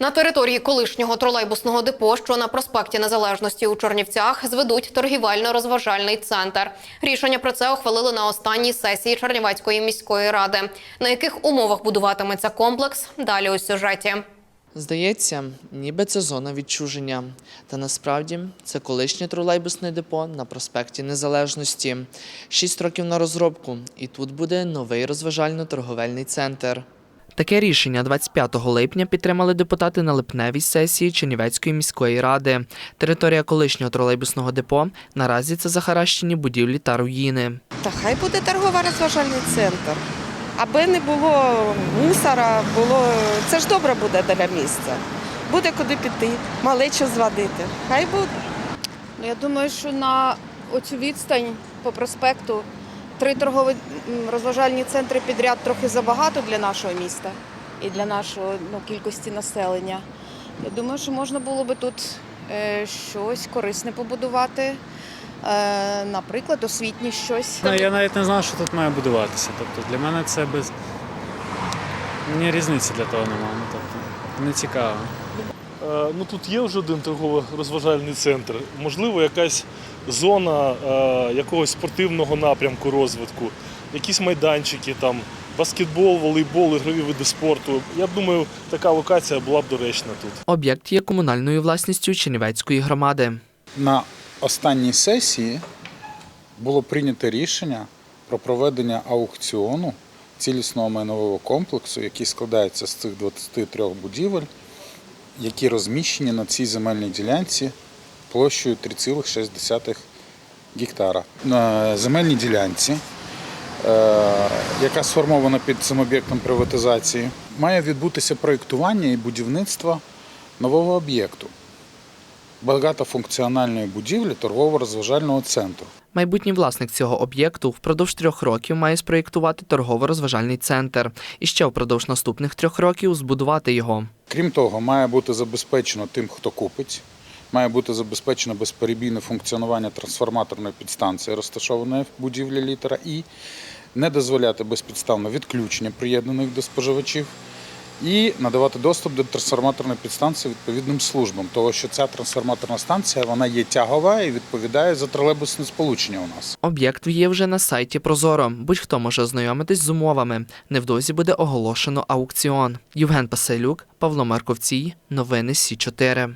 На території колишнього тролейбусного депо, що на проспекті Незалежності у Чернівцях, зведуть торгівельно-розважальний центр. Рішення про це ухвалили на останній сесії Чернівецької міської ради. На яких умовах будуватиметься комплекс? Далі у сюжеті. Здається, ніби це зона відчуження. Та насправді це колишнє тролейбусне депо на проспекті Незалежності. Шість років на розробку, і тут буде новий розважально-торговельний центр. Таке рішення 25 липня підтримали депутати на липневій сесії Чернівецької міської ради. Територія колишнього тролейбусного депо наразі це захаращені будівлі та руїни. Та хай буде торгово-розважальний центр. Аби не було мусора, було це ж добре буде для місця. Буде куди піти, малечу зводити. Хай буде. Ну, Я думаю, що на оцю відстань по проспекту три торгові розважальні центри підряд трохи забагато для нашого міста і для нашої ну, кількості населення. Я думаю, що можна було би тут е, щось корисне побудувати, е, наприклад, освітнє щось. Ну, я навіть не знав, що тут має будуватися. Тобто для мене це без. Мені різниці для того немає. Ну, тобто, не цікаво. Е, Ну тут є вже один торгово-розважальний центр. Можливо, якась зона е, якогось спортивного напрямку розвитку, якісь майданчики, там баскетбол, волейбол, ігрові види спорту. Я б думаю, така локація була б доречна тут. Об'єкт є комунальною власністю Чернівецької громади. На останній сесії було прийнято рішення про проведення аукціону цілісного майнового комплексу, який складається з цих 23 будівель, які розміщені на цій земельній ділянці площею 3,6 гектара. На земельній ділянці, е, яка сформована під цим об'єктом приватизації, має відбутися проєктування і будівництво нового об'єкту багатофункціональної будівлі торгово-розважального центру. Майбутній власник цього об'єкту впродовж трьох років має спроєктувати торгово-розважальний центр і ще впродовж наступних трьох років збудувати його. Крім того, має бути забезпечено тим, хто купить, має бути забезпечено безперебійне функціонування трансформаторної підстанції, розташованої в будівлі літера І, не дозволяти безпідставно відключення приєднаних до споживачів і надавати доступ до трансформаторної підстанції відповідним службам, тому що ця трансформаторна станція вона є тягова і відповідає за тролейбусне сполучення у нас. Об'єкт є вже на сайті Прозоро. Будь-хто може ознайомитись з умовами. Невдовзі буде оголошено аукціон. Євген Паселюк, Павло Марковцій. Новини Сі 4